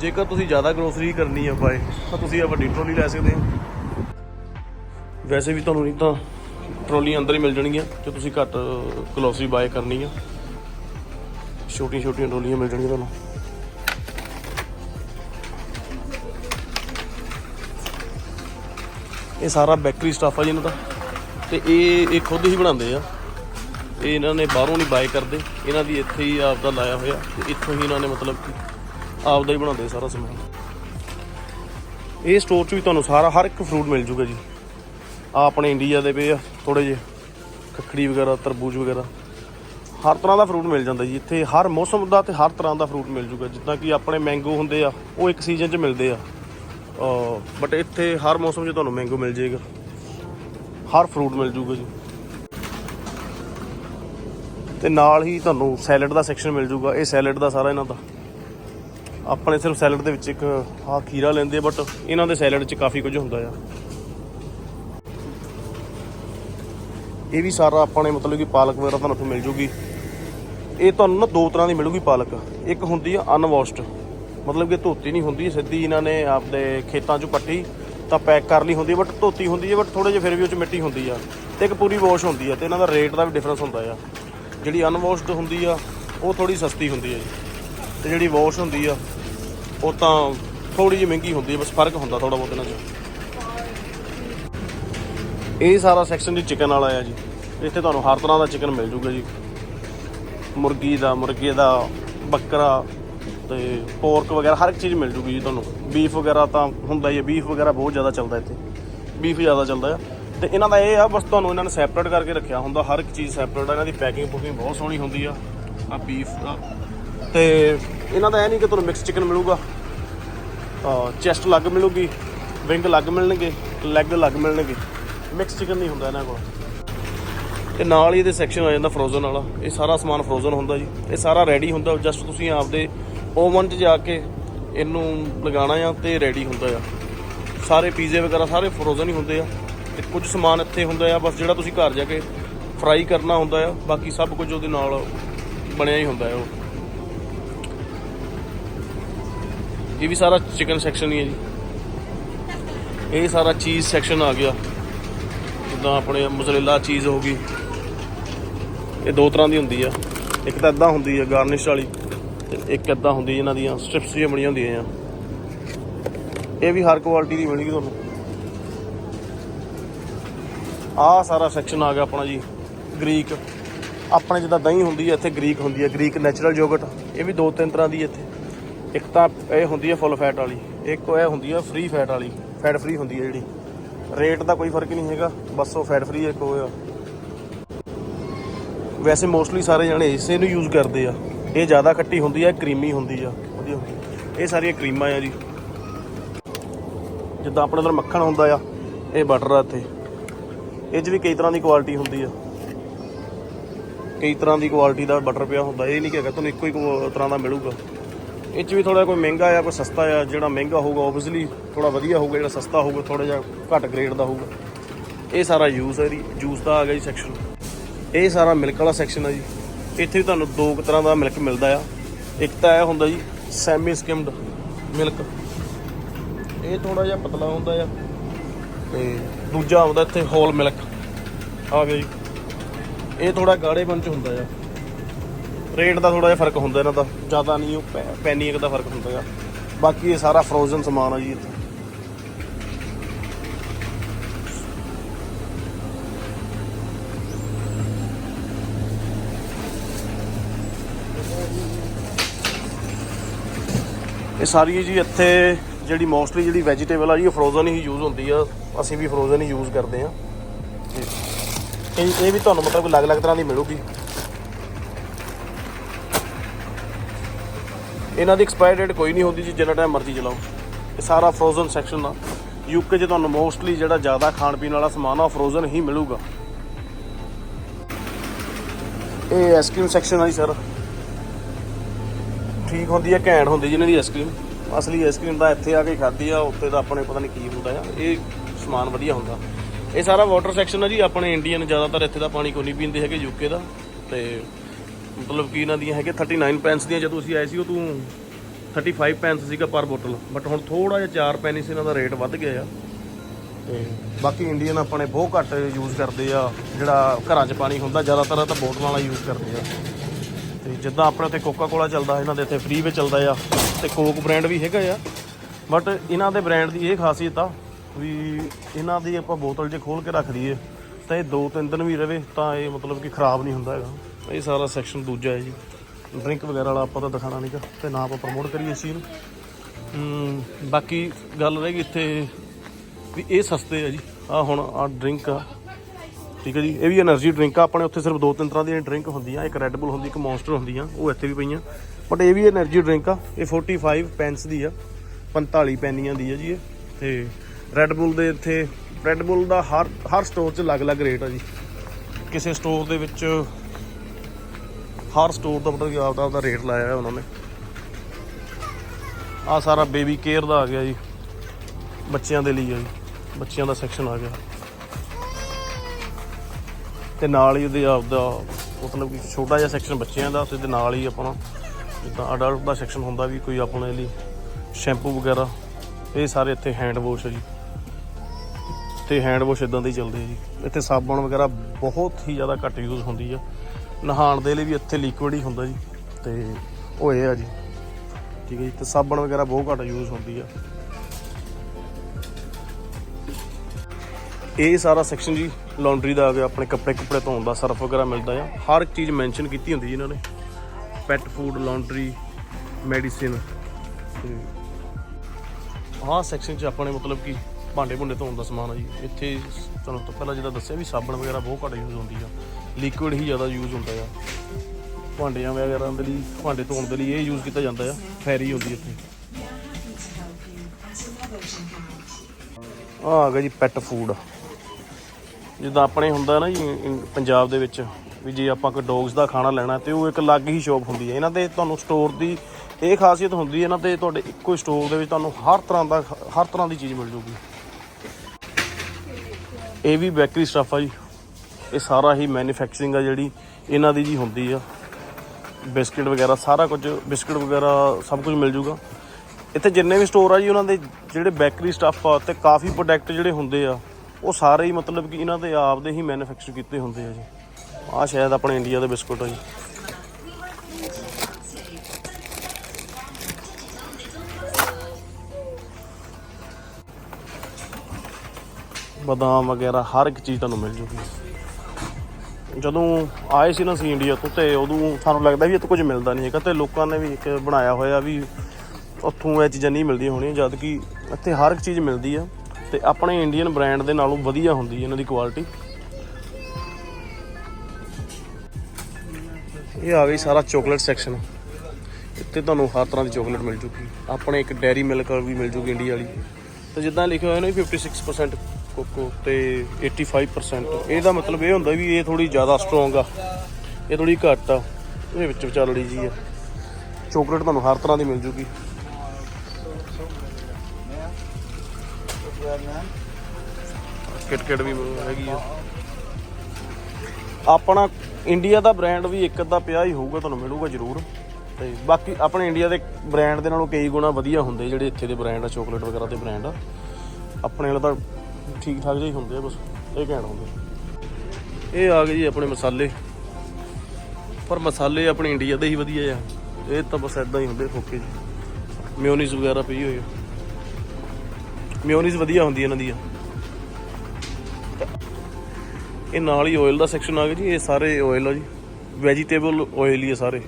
ਜੇਕਰ ਤੁਸੀਂ ਜ਼ਿਆਦਾ ਗਰੋਸਰੀ ਕਰਨੀ ਆ ਬਾਏ, ਤਾਂ ਤੁਸੀਂ ਇਹ ਵੱਡੀ ਟਰੋਲੀ ਲੈ ਸਕਦੇ ਹੋ। ਵੈਸੇ ਵੀ ਤੁਹਾਨੂੰ ਨਹੀਂ ਤਾਂ ਟਰੋਲੀ ਅੰਦਰ ਹੀ ਮਿਲ ਜਾਣਗੀਆਂ, ਜੇ ਤੁਸੀਂ ਘੱਟ ਗਰੋਸਰੀ ਬਾਏ ਕਰਨੀ ਆ। ਛੋਟੀਆਂ ਛੋਟੀਆਂ ਟਰੋਲੀਆਂ ਮਿਲ ਜਾਣਗੀਆਂ ਤੁਹਾਨੂੰ। ਇਹ ਸਾਰਾ ਬੇਕਰੀ ਸਟਾਫ ਆ ਜੀ ਇਹਨਾਂ ਦਾ। ਤੇ ਇਹ ਇਹ ਖੁਦ ਹੀ ਬਣਾਉਂਦੇ ਆ। ਇਹ ਇਹਨਾਂ ਨੇ ਬਾਹਰੋਂ ਨਹੀਂ ਬਾਏ ਕਰਦੇ। ਇਹਨਾਂ ਦੀ ਇੱਥੇ ਹੀ ਆਪਦਾ ਲਾਇਆ ਹੋਇਆ। ਤੇ ਇੱਥੋਂ ਹੀ ਇਹਨਾਂ ਨੇ ਮਤਲਬ ਕਿ ਆਪਦਾ ਹੀ ਬਣਾਉਂਦੇ ਸਾਰਾ ਸਮਾਨ। ਇਹ ਸਟੋਰ 'ਚ ਵੀ ਤੁਹਾਨੂੰ ਸਾਰਾ, ਹਰ ਇੱਕ ਫਰੂਟ ਮਿਲ ਜੂਗਾ ਜੀ। ਆ ਆਪਣੇ ਇੰਡੀਆ ਦੇ ਪਏ ਆ ਥੋੜੇ ਜਿਹੇ ਖੱਖੜੀ ਵਗੈਰਾ, ਤਰਬੂਜ ਵਗੈਰਾ। ਹਰ ਤਰ੍ਹਾਂ ਦਾ ਫਰੂਟ ਮਿਲ ਜਾਂਦਾ ਜੀ। ਇੱਥੇ ਹਰ ਮੌਸਮ ਦਾ ਤੇ ਹਰ ਤਰ੍ਹਾਂ ਦਾ ਫਰੂਟ ਮਿਲ ਜੂਗਾ। ਜਿੱਦਾਂ ਕਿ ਆਪਣੇ ਮੈਂਗੋ ਹੁੰਦੇ ਆ, ਉਹ ਇੱਕ ਸੀਜ਼ਨ 'ਚ ਮਿਲਦੇ ਆ। ਬਟ ਇੱਥੇ ਹਰ ਮੌਸਮ 'ਚ ਤੁਹਾਨੂੰ ਮੈਂਗੋ ਮਿਲ ਜਾਏਗਾ। ਹਰ ਫਰੂਟ ਮਿਲ ਜੂਗਾ ਜੀ। ਤੇ ਨਾਲ ਹੀ ਤੁਹਾਨੂੰ ਸੈਲਡ ਦਾ ਸੈਕਸ਼ਨ ਮਿਲ ਜੂਗਾ। ਇਹ ਸੈਲਡ ਦਾ ਸਾਰਾ ਇਹਨਾਂ ਦਾ। ਆਪਣੇ ਸਿਰਫ ਸੈਲਡ ਦੇ ਵਿੱਚ ਇੱਕ, ਆਹ ਖੀਰਾ ਲੈਂਦੇ ਬਟ ਇਹਨਾਂ ਦੇ ਸੈਲਡ 'ਚ ਕਾਫੀ ਕੁਝ ਹੁੰਦਾ ਆ। ਇਹ ਵੀ ਸਾਰਾ ਆਪਾਂ ਨੇ ਮਤਲਬ ਕਿ ਪਾਲਕ ਵਗੈਰਾ ਤੁਹਾਨੂੰ ਇੱਥੋਂ ਮਿਲ ਜੂਗੀ। ਇਹ ਤੁਹਾਨੂੰ ਨਾ ਦੋ ਤਰ੍ਹਾਂ ਦੀ ਮਿਲੂਗੀ ਪਾਲਕ। ਇੱਕ ਹੁੰਦੀ ਆ ਅਨਵਾਸ਼ਡ ਮਤਲਬ ਕਿ ਧੋਤੀ ਨਹੀਂ ਹੁੰਦੀ, ਸਿੱਧੀ ਇਹਨਾਂ ਨੇ ਆਪਦੇ ਖੇਤਾਂ 'ਚੋਂ ਪੱਟੀ ਤਾਂ ਪੈਕ ਕਰ ਲਈ ਹੁੰਦੀ ਬਟ ਧੋਤੀ ਹੁੰਦੀ ਹੈ ਬਟ ਥੋੜੇ ਜਿਹਾ ਫਿਰ ਵੀ ਉਹ 'ਚ ਮਿੱਟੀ ਹੁੰਦੀ ਆ। ਤੇ ਇੱਕ ਪੂਰੀ ਵਾਸ਼ ਹੁੰਦੀ ਆ, ਤੇ ਇਹਨਾਂ ਦਾ ਰੇਟ ਦਾ ਵੀ ਡਿਫਰੈਂਸ ਹੁੰਦਾ ਆ। ਜਿਹੜੀ ਅਨਵਾਸ਼ਡ ਹੁੰਦੀ ਆ, ਉਹ ਥੋੜੀ ਸਸਤੀ ਹੁੰਦੀ ਆ ਜੀ। ਤੇ ਜਿਹੜੀ ਵਾਸ਼ ਹੁੰਦੀ ਆ, ਉਹ ਤਾਂ ਥੋੜੀ ਜਿਹੀ ਮਹਿੰਗੀ ਹੁੰਦੀ ਆ, ਬਸ ਫ਼ਰਕ ਹੁੰਦਾ ਥੋੜਾ ਬਹੁਤ ਇਹਨਾਂ 'ਚ। ਇਹ ਸਾਰਾ ਸੈਕਸ਼ਨ ਜੀ ਚਿਕਨ ਵਾਲਾ ਆ ਜੀ। ਇੱਥੇ ਤੁਹਾਨੂੰ ਹਰ ਤਰ੍ਹਾਂ ਦਾ ਚਿਕਨ ਮਿਲ ਜੂਗਾ ਜੀ। ਮੁਰਗੀ ਦਾ, ਮੁਰਗੇ ਦਾ, ਬੱਕਰਾ ਤੇ ਪੋਰਕ ਵਗੈਰਾ ਹਰ ਇੱਕ ਚੀਜ਼ ਮਿਲ ਜੂਗੀ ਜੀ ਤੁਹਾਨੂੰ। ਬੀਫ ਵਗੈਰਾ ਤਾਂ ਹੁੰਦਾ ਹੀ ਹੈ ਬੀਫ ਵਗੈਰਾ ਬਹੁਤ ਜ਼ਿਆਦਾ ਚੱਲਦਾ ਇੱਥੇ। ਬੀਫ ਜ਼ਿਆਦਾ ਚੱਲਦਾ ਆ। ਤੇ ਇਹਨਾਂ ਦਾ ਇਹ ਆ, ਬਸ ਤੁਹਾਨੂੰ ਇਹਨਾਂ ਨੇ ਸੈਪਰੇਟ ਕਰਕੇ ਰੱਖਿਆ ਹੁੰਦਾ, ਹਰ ਇੱਕ ਚੀਜ਼ ਸੈਪਰੇਟ ਆ। ਇਹਨਾਂ ਦੀ ਪੈਕਿੰਗ ਪੁਕਿੰਗ ਬਹੁਤ ਸੋਹਣੀ ਹੁੰਦੀ ਆ ਆ ਬੀਫ ਦਾ। ਤੇ ਇਹਨਾਂ ਦਾ ਇਹ ਨਹੀਂ ਕਿ ਤੁਹਾਨੂੰ ਮਿਕਸ ਚਿਕਨ ਮਿਲੂਗਾ। ਚੈਸਟ ਅਲੱਗ ਮਿਲੂਗੀ ਵਿੰਗ ਅਲੱਗ ਮਿਲਣਗੇ ਲੈਗ ਅਲੱਗ ਮਿਲਣਗੇ। ਮਿਕਸ ਚਿਕਨ ਨਹੀਂ ਹੁੰਦਾ ਇਹਨਾਂ ਕੋਲ। ਤੇ ਨਾਲ ਹੀ ਇਹਦੇ ਸੈਕਸ਼ਨ ਆ ਜਾਂਦਾ ਫਰੋਜ਼ਨ ਵਾਲਾ। ਇਹ ਸਾਰਾ ਸਮਾਨ ਫਰੋਜ਼ਨ ਹੁੰਦਾ ਜੀ। ਇਹ ਸਾਰਾ ਰੈਡੀ ਹੁੰਦਾ ਜਸਟ ਤੁਸੀਂ ਆਪਦੇ ਓਵਨ 'ਚ ਜਾ ਕੇ ਇਹਨੂੰ ਲਗਾਉਣਾ ਆ ਤੇ ਰੈਡੀ ਹੁੰਦਾ ਆ। ਸਾਰੇ ਪੀਜ਼ੇ ਵਗੈਰਾ ਸਾਰੇ ਫਰੋਜ਼ਨ ਹੀ ਹੁੰਦੇ ਆ। ਤੇ ਕੁਝ ਸਮਾਨ ਇੱਥੇ ਹੁੰਦਾ ਆ, ਬਸ ਜਿਹੜਾ ਤੁਸੀਂ ਘਰ ਜਾ ਕੇ ਫਰਾਈ ਕਰਨਾ ਹੁੰਦਾ ਆ, ਬਾਕੀ ਸਭ ਕੁਝ ਉਹਦੇ ਨਾਲ ਬਣਿਆ ਹੀ ਹੁੰਦਾ ਆ ਉਹ। ਇਹ ਵੀ ਸਾਰਾ ਚਿਕਨ ਸੈਕਸ਼ਨ ਹੀ ਹੈ ਜੀ। ਇਹ ਸਾਰਾ ਚੀਜ਼ ਸੈਕਸ਼ਨ ਆ ਗਿਆ। ਜਿੱਦਾਂ ਆਪਣੇ ਮੋਜ਼ਰੇਲਾ ਚੀਜ਼ ਹੋ ਗਈ। ਇਹ ਦੋ ਤਰ੍ਹਾਂ ਦੀ ਹੁੰਦੀ ਆ। ਇੱਕ ਤਾਂ ਇਦਾਂ ਹੁੰਦੀ ਆ ਗਾਰਨਿਸ਼ ਵਾਲੀ ਤੇ ਇੱਕ ਇਦਾਂ ਹੁੰਦੀ ਇਹਨਾਂ ਦੀਆਂ ਸਟ੍ਰਿਪਸ ਜਿਹੀਆਂ ਬਣੀਆਂ ਹੁੰਦੀਆਂ ਆ। ਇਹ ਵੀ ਹਰ ਕੁਆਲਿਟੀ ਦੀ ਮਿਲੇਗੀ ਤੁਹਾਨੂੰ। ਆਹ ਸਾਰਾ ਸੈਕਸ਼ਨ ਆ ਗਿਆ ਆਪਣਾ ਜੀ ਗ੍ਰੀਕ ਆਪਣੇ ਜਿੱਦਾਂ ਦਹੀਂ ਹੁੰਦੀ ਹੈ ਇੱਥੇ ਗ੍ਰੀਕ ਹੁੰਦੀ ਹੈ ਗ੍ਰੀਕ ਨੈਚੁਰਲ ਯੋਗਰਟ ਇਹ ਵੀ ਦੋ ਤਿੰਨ ਤਰ੍ਹਾਂ ਦੀ ਇੱਥੇ। ਇੱਕ ਤਾਂ ਇਹ ਹੁੰਦੀ ਹੈ ਫੁੱਲ ਫੈਟ ਵਾਲੀ, ਇੱਕ ਇਹ ਹੁੰਦੀ ਹੈ ਫ੍ਰੀ ਫੈਟ ਵਾਲੀ ਫੈਟ ਫ੍ਰੀ ਹੁੰਦੀ ਹੈ ਜਿਹੜੀ। ਰੇਟ ਦਾ ਕੋਈ ਫ਼ਰਕ ਨਹੀਂ ਹੈਗਾ, ਬਸ ਉਹ ਫੈਟ ਫ੍ਰੀ ਇੱਕ ਉਹ ਆ। ਵੈਸੇ ਮੋਸਟਲੀ ਸਾਰੇ ਜਣੇ ਇਸੇ ਨੂੰ ਯੂਜ਼ ਕਰਦੇ ਆ। ਇਹ ਜ਼ਿਆਦਾ ਖੱਟੀ ਹੁੰਦੀ ਆ ਕਰੀਮੀ ਹੁੰਦੀ ਆ। ਵਧੀਆ ਇਹ ਸਾਰੀਆਂ ਕਰੀਮਾਂ ਆ ਜੀ। ਜਿੱਦਾਂ ਆਪਣੇ ਅੰਦਰ ਮੱਖਣ ਹੁੰਦਾ ਆ, ਇਹ ਬਟਰ ਆ ਇੱਥੇ। ਇਹ 'ਚ ਵੀ ਕਈ ਤਰ੍ਹਾਂ ਦੀ ਕੁਆਲਿਟੀ ਹੁੰਦੀ ਆ। ਕਈ ਤਰ੍ਹਾਂ ਦੀ ਕੁਆਲਿਟੀ ਦਾ ਬਟਰ ਪਿਆ ਹੁੰਦਾ। ਇਹ ਨਹੀਂ ਕਿ ਹੈਗਾ, ਤੁਹਾਨੂੰ ਇੱਕੋ ਹੀ ਕੁ- ਤਰ੍ਹਾਂ ਦਾ ਮਿਲੂਗਾ। ਇਹ 'ਚ ਵੀ ਥੋੜਾ ਕੋਈ ਮਹਿੰਗਾ ਆ, ਕੋਈ ਸਸਤਾ ਆ, ਜਿਹੜਾ ਮਹਿੰਗਾ ਹੋਊਗਾ ਓਬਵੀਅਸਲੀ ਥੋੜਾ ਵਧੀਆ ਹੋਊਗਾ, ਜਿਹੜਾ ਸਸਤਾ ਹੋਊਗਾ ਥੋੜਾ ਜਿਹਾ ਘੱਟ ਗ੍ਰੇਡ ਦਾ ਹੋਊਗਾ। ਇਹ ਸਾਰਾ ਯੂਜ਼ ਹੈ ਜੀ। ਜੂਸ ਦਾ ਆ ਗਿਆ ਜੀ ਸੈਕਸ਼ਨ ਇਹ ਸਾਰਾ ਮਿਲਕ ਵਾਲਾ ਸੈਕਸ਼ਨ ਆ ਜੀ। ਇੱਥੇ ਵੀ ਤੁਹਾਨੂੰ ਦੋ ਕੁ ਤਰ੍ਹਾਂ ਦਾ ਮਿਲਕ ਮਿਲਦਾ ਆ। ਇੱਕ ਤਾਂ ਇਹ ਹੁੰਦਾ ਜੀ ਸੈਮੀ ਸਕਿਮਡ ਮਿਲਕ ਇਹ ਥੋੜਾ ਜਿਹਾ ਪਤਲਾ ਹੁੰਦਾ ਆ। ਤੇ ਦੂਜਾ ਆਉਂਦਾ ਇੱਥੇ ਹੋਲ ਮਿਲਕ ਆ ਗਿਆ ਜੀ। ਇਹ ਥੋੜਾ ਗਾੜੇਪਨ ਚ ਹੁੰਦਾ ਆ। ਰੇਟ ਦਾ ਥੋੜਾ ਜਿਹਾ ਫ਼ਰਕ ਹੁੰਦਾ ਇਹਨਾਂ ਦਾ। ਜ਼ਿਆਦਾ ਨਹੀਂ, ਉਹ ਪੈ- ਪੈਨੀ ਇੱਕ ਦਾ ਫ਼ਰਕ ਹੁੰਦਾ ਆ। ਬਾਕੀ ਇਹ ਸਾਰਾ ਫਰੋਜ਼ਨ ਸਮਾਨ ਆ ਜੀ ਇੱਥੇ। ਇਹ ਸਾਰੀ ਜੀ ਇੱਥੇ ਜਿਹੜੀ ਮੋਸਟਲੀ ਜਿਹੜੀ ਵੈਜੀਟੇਬਲ ਆ ਜੀ ਉਹ ਫਰੋਜ਼ਨ ਹੀ ਯੂਜ਼ ਹੁੰਦੀ ਆ। ਅਸੀਂ ਵੀ ਫਰੋਜ਼ਨ ਹੀ ਯੂਜ਼ ਕਰਦੇ ਆ। ਇਹ ਇਹ ਵੀ ਤੁਹਾਨੂੰ ਮਤਲਬ ਅਲੱਗ-ਅਲੱਗ ਤਰ੍ਹਾਂ ਦੀ ਮਿਲੂਗੀ। ਇਹਨਾਂ ਦੀ ਐਕਸਪਾਇਰ ਡੇਟ ਕੋਈ ਨਹੀਂ ਹੁੰਦੀ ਜੀ, ਜਿੰਨਾ ਟਾਈਮ ਮਰਜ਼ੀ ਚਲਾਓ। ਇਹ ਸਾਰਾ ਫਰੋਜ਼ਨ ਸੈਕਸ਼ਨ ਆ। ਯੂਕੇ 'ਚ ਤੁਹਾਨੂੰ ਮੋਸਟਲੀ ਜਿਹੜਾ ਜ਼ਿਆਦਾ ਖਾਣ ਪੀਣ ਵਾਲਾ ਸਮਾਨ ਆ ਫਰੋਜ਼ਨ ਹੀ ਮਿਲੂਗਾ। ਇਹ ਆਈਸਕ੍ਰੀਮ ਸੈਕਸ਼ਨ ਆ ਜੀ ਸਰ ਠੀਕ ਹੁੰਦੀ ਹੈ ਘੈਂਟ ਹੁੰਦੀ ਜਿਹਨਾਂ ਦੀ ਆਈਸਕ੍ਰੀਮ ਅਸਲੀ ਆਈਸਕ੍ਰੀਮ ਤਾਂ ਇੱਥੇ ਆ ਕੇ ਖਾਧੀ ਆ, ਉੱਥੇ ਤਾਂ ਆਪਣੇ ਪਤਾ ਨਹੀਂ ਕੀ ਹੁੰਦਾ ਆ। ਇਹ ਸਮਾਨ ਵਧੀਆ ਹੁੰਦਾ। ਇਹ ਸਾਰਾ ਵਾਟਰ ਸੈਕਸ਼ਨ ਆ ਜੀ, ਆਪਣੇ ਇੰਡੀਅਨ ਜ਼ਿਆਦਾਤਰ ਇੱਥੇ ਦਾ ਪਾਣੀ ਕੋਈ ਨਹੀਂ ਪੀਂਦੇ ਹੈਗੇ ਯੂਕੇ ਦਾ। ਤੇ ਮਤਲਬ ਕਿ ਇਹਨਾਂ ਦੀਆਂ ਹੈਗੇ 39 ਪੈਂਸ ਦੀਆਂ, ਜਦੋਂ ਅਸੀਂ ਆਏ ਸੀ, ਉਹ ਤੂੰ 35 ਪੈਂਸ ਸੀਗਾ ਪਰ ਬੋਟਲ ਬਟ ਹੁਣ ਥੋੜਾ ਜਿਹਾ 4 ਪੈਨਿਸ ਇਹਨਾਂ ਦਾ ਰੇਟ ਵੱਧ ਗਿਆ ਆ। ਤੇ ਬਾਕੀ ਇੰਡੀਅਨ ਆਪਣੇ ਬਹੁਤ ਘੱਟ ਯੂਜ਼ ਕਰਦੇ ਆ, ਜਿਹੜਾ ਘਰਾਂ 'ਚ ਪਾਣੀ ਹੁੰਦਾ, ਜ਼ਿਆਦਾਤਰ ਤਾਂ ਬੋਟਲਾਂ ਵਾਲਾ ਯੂਜ਼ ਕਰਦੇ ਆ। ਜਿੱਦਾਂ ਆਪਣੇ ਉੱਥੇ ਕੋਕਾ ਕੋਲਾ ਚੱਲਦਾ, ਇਹਨਾਂ ਦੇ ਇੱਥੇ ਫ੍ਰੀ ਵਿੱਚ ਚੱਲਦਾ ਆ ਤੇ ਕੋਕ ਬ੍ਰਾਂਡ ਵੀ ਹੈਗਾ ਆ। ਬਟ ਇਹਨਾਂ ਦੇ ਬ੍ਰਾਂਡ ਦੀ ਇਹ ਖਾਸੀਅਤ ਆ ਵੀ ਇਹਨਾਂ ਦੀ ਆਪਾਂ ਬੋਤਲ ਜੇ ਖੋਲ ਕੇ ਰੱਖ ਦਈਏ ਤਾਂ ਇਹ ਦੋ ਤਿੰਨ ਦਿਨ ਵੀ ਰਵੇ ਤਾਂ ਇਹ ਮਤਲਬ ਕਿ ਖਰਾਬ ਨਹੀਂ ਹੁੰਦਾ ਹੈਗਾ। ਇਹ ਸਾਰਾ ਸੈਕਸ਼ਨ ਦੂਜਾ ਹੈ ਜੀ। ਡਰਿੰਕ ਵਗੈਰਾ ਵਾਲਾ ਆਪਾਂ ਤਾਂ ਦਿਖਾਣਾ ਨਹੀਂਗਾ ਤੇ ਨਾ ਆਪਾਂ ਪ੍ਰਮੋਟ ਕਰੀਏ ਇਸ ਚੀਜ਼ ਨੂੰ। ਬਾਕੀ ਗੱਲ ਰਹਿ ਇੱਥੇ ਵੀ ਇਹ ਸਸਤੇ ਆ ਜੀ। ਆ ਹੁਣ ਆ ਡਰਿੰਕ ਆ। ਠੀਕ ਹੈ ਜੀ, ਇਹ ਵੀ એનર્ਜੀ ਡਰਿੰਕ ਆ, ਆਪਣੇ ਉੱਥੇ ਸਿਰਫ ਦੋ ਤਿੰਨ ਤਰ੍ਹਾਂ ਦੀਆਂ ਡਰਿੰਕ ਹੁੰਦੀਆਂ, ਇੱਕ ਰੈੱਡ ਬੁਲ ਹੁੰਦੀ, ਇੱਕ ਮੌਨਸਟਰ ਹੁੰਦੀ ਆ ਉਹ ਇੱਥੇ ਵੀ ਪਈਆਂ। ਬਟ ਇਹ ਵੀ એનર્ਜੀ ਡਰਿੰਕ ਆ, ਇਹ 45 ਪੈਨਸ ਦੀ ਆ 45 ਪੈਨੀਆਂ ਦੀ ਆ ਜੀ ਇਹ। ਤੇ ਰੈੱਡ ਬੁਲ ਦੇ ਇੱਥੇ ਰੈੱਡ ਬੁਲ ਦਾ ਹਰ ਹਰ ਸਟੋਰ 'ਚ ਅਲੱਗ-ਅਲੱਗ ਰੇਟ ਆ ਜੀ। ਕਿਸੇ ਸਟੋਰ ਦੇ ਵਿੱਚ ਹਰ ਸਟੋਰ ਦਾ ਮਤਲਬ ਆਪਦਾ ਆਪਦਾ ਰੇਟ ਲਾਇਆ ਉਹਨਾਂ ਨੇ। ਆ ਸਾਰਾ ਬੇਬੀ ਕੇਅਰ ਦਾ ਆ ਗਿਆ ਜੀ, ਬੱਚਿਆਂ ਦੇ ਲਈ ਆ ਜੀ, ਬੱਚਿਆਂ ਦਾ ਸੈਕਸ਼ਨ ਆ ਗਿਆ। ਤੇ ਨਾਲ ਹੀ ਉਹਦੇ ਆਪਦਾ ਮਤਲਬ ਕਿ ਛੋਟਾ ਜਿਹਾ ਸੈਕਸ਼ਨ ਬੱਚਿਆਂ ਦਾ, ਤੇ ਨਾਲ ਹੀ ਆਪਣਾ ਜਿੱਦਾਂ ਅਡਲਟ ਦਾ ਸੈਕਸ਼ਨ ਹੁੰਦਾ ਵੀ ਕੋਈ ਆਪਣੇ ਲਈ ਸ਼ੈਂਪੂ ਵਗੈਰਾ, ਇਹ ਸਾਰੇ ਇੱਥੇ ਹੈਂਡ ਵਾਸ਼ ਹੈ ਜੀ। ਤੇ ਹੈਂਡ ਵਾਸ਼ ਇਦਾਂ ਦੇ ਹੀ ਚੱਲਦੇ ਆ ਜੀ। ਇੱਥੇ ਸਾਬਣ ਵਗੈਰਾ ਬਹੁਤ ਹੀ ਜ਼ਿਆਦਾ ਘੱਟ ਯੂਜ਼ ਹੁੰਦੀ ਆ। ਨਹਾਉਣ ਦੇ ਲਈ ਵੀ ਇੱਥੇ ਲਿਕੁਇਡ ਹੀ ਹੁੰਦਾ ਜੀ। ਤੇ ਉਹ ਇਹ ਆ ਜੀ। ਠੀਕ ਹੈ ਜੀ। ਤੇ ਸਾਬਣ ਵਗੈਰਾ ਬਹੁਤ ਘੱਟ ਯੂਜ਼ ਹੁੰਦੀ ਆ। ਇਹ ਸਾਰਾ ਸੈਕਸ਼ਨ ਜੀ ਲਾਂਡਰੀ ਦਾ ਆ ਗਿਆ, ਆਪਣੇ ਕੱਪੜੇ ਕੁੱਪੜੇ ਧੋਣ ਦਾ ਸਰਫ ਵਗੈਰਾ ਮਿਲਦਾ ਆ। ਹਰ ਇੱਕ ਚੀਜ਼ ਮੈਂਸ਼ਨ ਕੀਤੀ ਹੁੰਦੀ ਜੀ ਇਹਨਾਂ ਨੇ। ਪੈਟ ਫੂਡ ਲਾਂਡਰੀ ਮੈਡੀਸਿਨ ਤੇ ਆਹ ਸੈਕਸ਼ਨ 'ਚ ਆਪਣੇ ਮਤਲਬ ਕਿ ਭਾਂਡੇ ਭੁੰਡੇ ਧੋਣ ਦਾ ਸਮਾਨ ਆ ਜੀ। ਇੱਥੇ ਤੁਹਾਨੂੰ ਤਾਂ ਪਹਿਲਾਂ ਜਿੱਦਾਂ ਦੱਸਿਆ ਵੀ ਸਾਬਣ ਵਗੈਰਾ ਬਹੁਤ ਘੱਟ ਯੂਜ਼ ਹੁੰਦੀ ਆ। ਲਿਕੁਇਡ ਹੀ ਜ਼ਿਆਦਾ ਯੂਜ਼ ਹੁੰਦਾ ਆ। ਭਾਂਡਿਆਂ ਵਗੈਰਾ ਦੇ ਲਈ, ਭਾਂਡੇ ਧੋਣ ਦੇ ਲਈ ਇਹ ਯੂਜ਼ ਕੀਤਾ ਜਾਂਦਾ ਆ। ਫੈਰੀ ਹੁੰਦੀ ਇੱਥੇ। ਆਹ ਆ ਗਿਆ ਜੀ ਪੈਟ ਫੂਡ ਜਿੱਦਾਂ ਆਪਣੇ ਹੁੰਦਾ ਨਾ ਜੀ, ਇੰ- ਪੰਜਾਬ ਦੇ ਵਿੱਚ ਵੀ ਜੇ ਆਪਾਂ ਕੋਈ ਡੌਗਸ ਦਾ ਖਾਣਾ ਲੈਣਾ ਤੇ ਉਹ ਇੱਕ ਅਲੱਗ ਹੀ ਸ਼ੌਪ ਹੁੰਦੀ ਹੈ। ਇਹਨਾਂ ਦੇ ਤੁਹਾਨੂੰ ਸਟੋਰ ਦੀ ਇਹ ਖਾਸੀਅਤ ਹੁੰਦੀ ਹੈ ਇਹਨਾਂ ਤੇ ਤੁਹਾਡੇ ਇੱਕੋ ਸਟੋਰ ਦੇ ਵਿੱਚ ਤੁਹਾਨੂੰ ਹਰ ਤਰ੍ਹਾਂ ਦਾ, ਹਰ ਤਰ੍ਹਾਂ ਦੀ ਚੀਜ਼ ਮਿਲ ਜੂਗੀ। ਇਹ ਵੀ ਬੇਕਰੀ ਸਟੱਫ ਆ ਜੀ। ਇਹ ਸਾਰਾ ਹੀ ਮੈਨੂਫੈਕਚਰਿੰਗ ਆ ਜਿਹੜੀ ਇਹਨਾਂ ਦੀ ਜੀ ਹੁੰਦੀ ਆ। ਬਿਸਕਿਟ ਵਗੈਰਾ, ਸਾਰਾ ਕੁਝ ਬਿਸਕਿਟ ਵਗੈਰਾ ਸਭ ਕੁਝ ਮਿਲ ਜੂਗਾ। ਇੱਥੇ ਜਿੰਨੇ ਵੀ ਸਟੋਰ ਆ ਜੀ, ਉਹਨਾਂ ਦੇ ਜਿਹੜੇ ਬੇਕਰੀ ਸਟੱਫ ਆ ਤੇ ਕਾਫੀ ਪ੍ਰੋਡਕਟ ਜਿਹੜੇ ਹੁੰਦੇ ਆ ਉਹ ਸਾਰੇ ਹੀ ਮਤਲਬ ਕਿ ਇਹਨਾਂ ਦੇ ਆਪ ਦੇ ਹੀ ਮੈਨੂਫੈਕਚਰ ਕੀਤੇ ਹੁੰਦੇ ਆ ਜੀ। ਆ ਸ਼ਾਇਦ ਆਪਣੇ ਇੰਡੀਆ ਦੇ ਬਿਸਕੁਟ ਆ ਜੀ। ਬਦਾਮ ਵਗੈਰਾ ਹਰ ਇੱਕ ਚੀਜ਼ ਤੁਹਾਨੂੰ ਮਿਲ ਜੂਗੀ। ਜਦੋਂ ਆਏ ਸੀ ਨਾ ਅਸੀਂ ਇੰਡੀਆ ਤੋਂ ਤੇ ਉਦੋਂ ਸਾਨੂੰ ਲੱਗਦਾ ਵੀ ਇੱਥੇ ਕੁਝ ਮਿਲਦਾ ਨਹੀਂ ਹੈਗਾ ਤੇ ਲੋਕਾਂ ਨੇ ਵੀ ਇੱਕ ਬਣਾਇਆ ਹੋਇਆ ਵੀ ਉੱਥੋਂ ਇਹ ਚੀਜ਼ਾਂ ਨਹੀਂ ਮਿਲਦੀਆਂ ਹੋਣੀਆਂ, ਜਦ ਕਿ ਇੱਥੇ ਹਰ ਇੱਕ ਚੀਜ਼ ਮਿਲਦੀ ਆ। ਤੇ ਆਪਣੇ ਇੰਡੀਅਨ ਬ੍ਰਾਂਡ ਦੇ ਨਾਲੋਂ ਵਧੀਆ ਹੁੰਦੀ ਹੈ ਇਹਨਾਂ ਦੀ ਕੁਆਲਿਟੀ ਇਹ ਆ ਗਈ ਸਾਰਾ ਚਾਕਲੇਟ ਸੈਕਸ਼ਨ ਇੱਥੇ ਤੁਹਾਨੂੰ ਹਰ ਤਰ੍ਹਾਂ ਦੀ ਚਾਕਲੇਟ ਮਿਲ ਜੂਗੀ। ਆਪਣੇ ਇੱਕ ਡੈਰੀ ਮਿਲਕ ਵੀ ਮਿਲ ਜੂਗੀ ਇੰਡੀਆ ਵਾਲੀ। ਤੇ ਜਿੱਦਾਂ ਲਿਖਿਆ ਹੋਇਆ ਨਾ ਵੀ 56% ਕੋਕੋ ਤੇ 85% ਇਹਦਾ ਮਤਲਬ ਇਹ ਹੁੰਦਾ ਵੀ ਇਹ ਥੋੜੀ ਜ਼ਿਆਦਾ ਸਟਰੋਂਗ ਆ। ਇਹ ਥੋੜੀ ਘੱਟ ਆ। ਇਹ ਵਿੱਚ ਵਿਚਾਲੜੀ ਜੀ ਆ। ਚਾਕਲੇਟ ਤੁਹਾਨੂੰ ਹਰ ਤਰ੍ਹਾਂ ਦੀ ਮਿਲ ਜੂਗੀ। ਕਿਟਕਿਟ ਵੀ ਹੈਗੀ ਆ। ਆਪਣਾ ਇੰਡੀਆ ਦਾ ਬ੍ਰਾਂਡ ਵੀ ਇੱਕ ਅੱਧਾ ਪਿਆ ਹੀ ਹੋਊਗਾ, ਤੁਹਾਨੂੰ ਮਿਲੂਗਾ ਜ਼ਰੂਰ। ਤੇ ਬਾਕੀ ਆਪਣੇ ਇੰਡੀਆ ਦੇ ਬ੍ਰਾਂਡ ਦੇ ਨਾਲੋਂ ਕਈ ਗੁਣਾ ਵਧੀਆ ਹੁੰਦੇ ਜਿਹੜੇ ਇੱਥੇ ਦੇ ਬ੍ਰਾਂਡ ਆ, ਚਾਕਲੇਟ ਵਗੈਰਾ ਦੇ ਬ੍ਰਾਂਡ ਆ। ਆਪਣੇ ਵਾਲੇ ਤਾਂ ਠੀਕ ਠਾਕ ਜਿਹੇ ਹੀ ਹੁੰਦੇ ਆ ਬਸ, ਇਹ ਘੈਂਟ ਹੁੰਦੇ ਇਹ ਆ ਗਏ ਜੀ ਆਪਣੇ ਮਸਾਲੇ। ਪਰ ਮਸਾਲੇ ਆਪਣੇ ਇੰਡੀਆ ਦੇ ਹੀ ਵਧੀਆ ਆ। ਇਹ ਤਾਂ ਬਸ ਐਦਾਂ ਹੀ ਹੁੰਦੇ ਫੋਕੇ ਜੀ ਮਿਓਨੀਜ਼ ਵਗੈਰਾ ਪਈ ਹੋਈ ਆ। ਮਿਓਨੀਜ਼ ਵਧੀਆ ਹੁੰਦੀ ਇਹਨਾਂ ਦੀ ਆ ਇਹ ਨਾਲ ਹੀ ਆਇਲ ਦਾ ਸੈਕਸ਼ਨ ਆ ਗਿਆ ਜੀ ਇਹ ਸਾਰੇ ਆਇਲ ਆ ਜੀ। ਵੈਜੀਟੇਬਲ ਆਇਲ ਹੀ ਆ ਸਾਰੇ।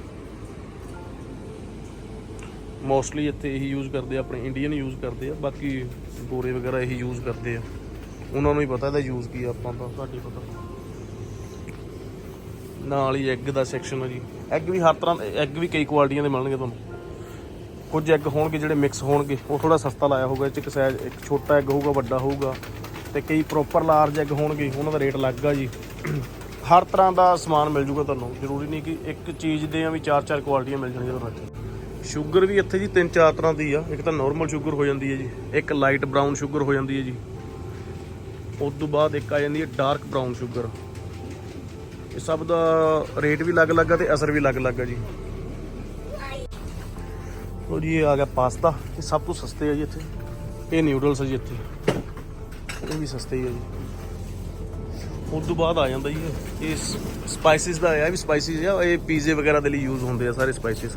ਮੋਸਟਲੀ ਇੱਥੇ ਇਹੀ ਯੂਜ਼ ਕਰਦੇ ਆ ਆਪਣੇ ਇੰਡੀਅਨ ਯੂਜ਼ ਕਰਦੇ ਆ ਬਾਕੀ ਗੋਰੇ ਵਗੈਰਾ ਇਹੀ ਯੂਜ਼ ਕਰਦੇ ਆ। ਉਹਨਾਂ ਨੂੰ ਹੀ ਪਤਾ ਇਹਦਾ ਯੂਜ਼ ਕੀ ਆ ਆਪਾਂ ਤਾਂ ਹੀ ਪਤਾ। ਨਾਲ ਹੀ ਐਗ ਦਾ ਸੈਕਸ਼ਨ ਆ ਜੀ। ਐਗ ਵੀ ਹਰ ਤਰ੍ਹਾਂ ਐਗ ਵੀ ਕਈ ਕੁਆਲਿਟੀਆਂ ਦੇ ਮਿਲਣਗੇ ਤੁਹਾਨੂੰ। ਕੁਝ ਐਗ ਹੋਣਗੇ ਜਿਹੜੇ ਮਿਕਸ ਹੋਣਗੇ, ਉਹ ਥੋੜਾ ਸਸਤਾ ਲਾਇਆ ਹੋਊਗਾ, ਇਹ 'ਚ ਇੱਕ ਸਾਈਜ਼ ਇੱਕ ਛੋਟਾ ਐਗ ਹੋਊਗਾ, ਵੱਡਾ ਹੋਊਗਾ ਤੇ ਕਈ ਪ੍ਰੋਪਰ ਲਾਰਜ ਐਗ ਹੋਣਗੇ, ਉਹਨਾਂ ਦਾ ਰੇਟ ਅਲੱਗ ਆ ਜੀ। ਹਰ ਤਰ੍ਹਾਂ ਦਾ ਸਮਾਨ ਮਿਲ ਜੂਗਾ ਤੁਹਾਨੂੰ, ਜ਼ਰੂਰੀ ਨਹੀਂ ਕਿ ਇੱਕ ਚੀਜ਼ ਦੇ ਆ ਵੀ ਚਾਰ ਚਾਰ ਕੁਆਲਿਟੀਆਂ ਮਿਲ ਜਾਣਗੀਆਂ ਤੁਹਾਨੂੰ ਸ਼ੂਗਰ ਵੀ ਇੱਥੇ ਜੀ ਤਿੰਨ ਚਾਰ ਤਰ੍ਹਾਂ ਦੀ ਆ, ਇੱਕ ਤਾਂ ਨਾਰਮਲ ਸ਼ੂਗਰ ਹੋ ਜਾਂਦੀ ਹੈ ਜੀ, ਇੱਕ ਲਾਈਟ ਬਰਾਊਨ ਸ਼ੂਗਰ ਹੋ ਜਾਂਦੀ ਹੈ ਜੀ। ਉਸ ਤੋਂ ਬਾਅਦ ਇੱਕ ਆ ਜਾਂਦੀ ਹੈ ਡਾਰਕ ਬਰਾਊਨ ਸ਼ੂਗਰ ਇਹ ਸਭ ਦਾ ਰੇਟ ਵੀ ਅਲੱਗ-ਅਲੱਗ ਆ ਤੇ ਅਸਰ ਵੀ ਅਲੱਗ-ਅਲੱਗ ਆ ਜੀ। ਲੋ ਜੀ, ਇਹ ਆ ਗਿਆ ਪਾਸਤਾ। ਇਹ ਸਭ ਤੋਂ ਸਸਤੇ ਆ ਜੀ ਇੱਥੇ। ਇਹ ਨਿਊਡਲਸ ਆ ਜੀ ਇੱਥੇ। ਇਹ ਵੀ ਸਸਤੇ ਹੀ ਆ ਜੀ। ਉਸ ਤੋਂ ਬਾਅਦ ਆ ਜਾਂਦਾ ਜੀ ਇਹ। ਸਪਾਈਸਿਸ ਦਾ ਆ ਵੀ ਸਪਾਈਸਿਸ ਆ। ਇਹ ਪੀਜ਼ੇ ਵਗੈਰਾ ਦੇ ਲਈ ਯੂਜ਼ ਹੁੰਦੇ ਆ ਸਾਰੇ ਸਪਾਈਸਿਸ